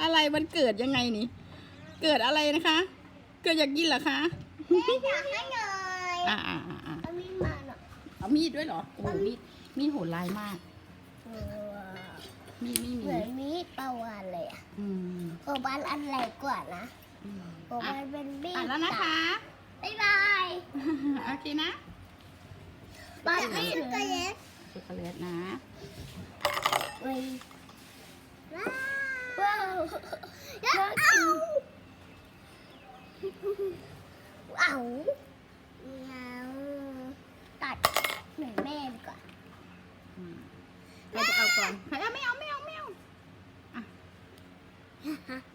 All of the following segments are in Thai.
อะไรมันเกิดยังไงนี่ เกิดอะไรนะคะ เกิดอยากกินเหรอคะอยากให้หน่อยอ่าอ่าอ่าเอามีดมาหน่อเอามีดด้วยเหรอโอ้มีดมีดโหดร้ายมากมีม่มีเหมือนมีดประวันเลยอะโอบ้านอันไหนกว่านะโอาวันเป็นมีดอ่าะแล้วนะคะบ๊ายบายโอเคนะบายมีดช็เกโกแลตช็อกโกแลตนะ น่ากินว้าวเงาตัดเหมือนแม่ดีกว่าอืมใครจะเอาก่อนใครเอาไม่เอาไม่เอาไม่เอาอะ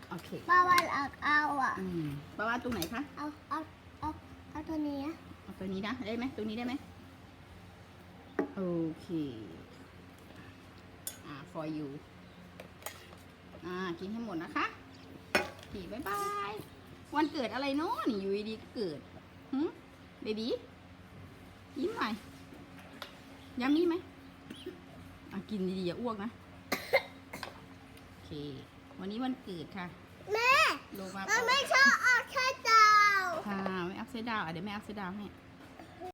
โอเคปลาวานเอาเอาอะอืมปลาว่าตรงไหนคะ เอาเอาเอาเอาตัวนี้อะเอาตัวนี้นะได้ไหมตัวนี้ได้ไหมโอเค อ่า for you อ่ากินให้หมดนะคะขี่บายบาย วันเกิดอะไรเนาะนี่อยู่ดีๆก็เกิดหืมเบบียิ้มหน่อยยำนี่ไหมอะกินดีๆอย่าอ้วกนะ โอเค วันนี้วันเกิดค่ะ แม่โลมามันไม่ชอบเอาแค่ดาวค่ะไม่อัพไซด์ดาวอะเดี๋ยวแม่อัพไซด์ดาวให้